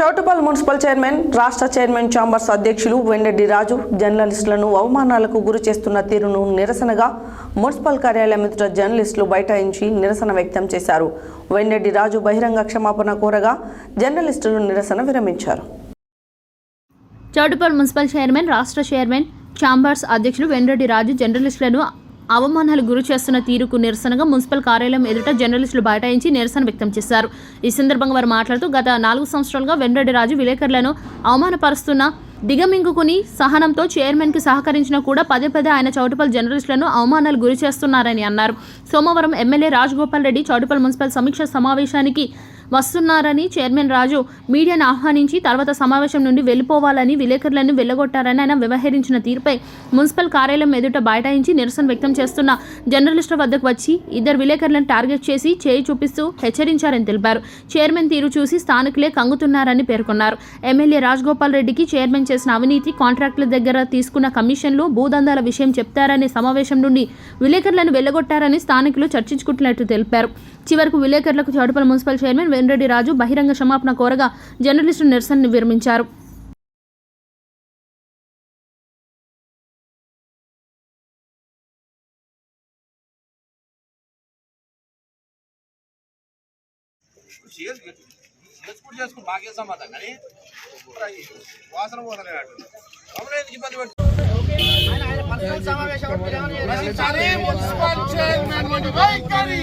Choutuppal municipal chairman రాష్ట్ర chairman chambers అధ్యక్షులు వెండెడ్డి రాజు జర్నలిస్టులను అవమానాలకు గురి చేస్తున్న తీరును నిరసనగా మున్సిపల్ కార్యాలయం ఎదుట జర్నలిస్టులు బైఠాయించి నిరసన వ్యక్తం చేశారు. వెండెడ్డి రాజు బహిరంగ క్షమాపణ కోరగా జర్నలిస్టులు నిరసన విరమించారు. చౌటుపల్ మున్సిపల్ చైర్మన్ రాష్ట్ర చైర్మన్ ఛాంబర్స్ అధ్యక్షులు వెండ్రెడ్డి రాజు జర్నలిస్టులను అవమానాలు గురి చేస్తున్న తీరుకు నిరసనగా మున్సిపల్ కార్యాలయం ఎదుట జర్నలిస్టులు బైఠాయించి నిరసన వ్యక్తం చేశారు. ఈ సందర్భంగా వారు మాట్లాడుతూ గత నాలుగు సంవత్సరాలుగా వెండ్రెడ్డి రాజు విలేకరులను అవమానపరుస్తున్న దిగమింగుకుని సహనంతో చైర్మన్కి సహకరించినా కూడా పదే పదే ఆయన చౌటుపల్ జర్నలిస్టులను అవమానాలు గురి చేస్తున్నారని అన్నారు. సోమవారం ఎమ్మెల్యే రాజగోపాల్ రెడ్డి చౌటుపల్ మున్సిపల్ సమీక్ష సమావేశానికి వస్తున్నారని చైర్మన్ రాజు మీడియాను ఆహ్వానించి తర్వాత సమావేశం నుండి వెళ్ళిపోవాలని విలేకరులను వెళ్ళగొట్టారని ఆయన వ్యవహరించిన తీరుపై మున్సిపల్ కార్యాలయం ఎదుట బైఠాయించి నిరసన వ్యక్తం చేస్తున్న జర్నలిస్టుల వద్దకు వచ్చి ఇద్దరు విలేకరులను టార్గెట్ చేసి చేయి చూపిస్తూ హెచ్చరించారని తెలిపారు. చైర్మన్ తీరు చూసి స్థానికులే కంగుతున్నారని పేర్కొన్నారు. ఎమ్మెల్యే రాజగోపాల్ రెడ్డికి చైర్మన్ చేసిన అవినీతి కాంట్రాక్టుల దగ్గర తీసుకున్న కమిషన్లు భూదందాల విషయం చెప్తారని సమావేశం నుండి విలేకరులను వెళ్ళగొట్టారని స్థానికులు చర్చించుకుంటున్నట్టు తెలిపారు. చివరకు విలేకరులకు చౌడపల్లి మున్సిపల్ చైర్మన్ వెంరెడ్డి రాజు బహిరంగ క్షమాపణ కోరగా జర్నలిస్టు నిరసనను విరమించారు. చేసుకుంటూ చేసుకుని కానీ వాసన పోతలేనట్టు ఎందుకు ఇబ్బంది పెట్టు వైఖరి.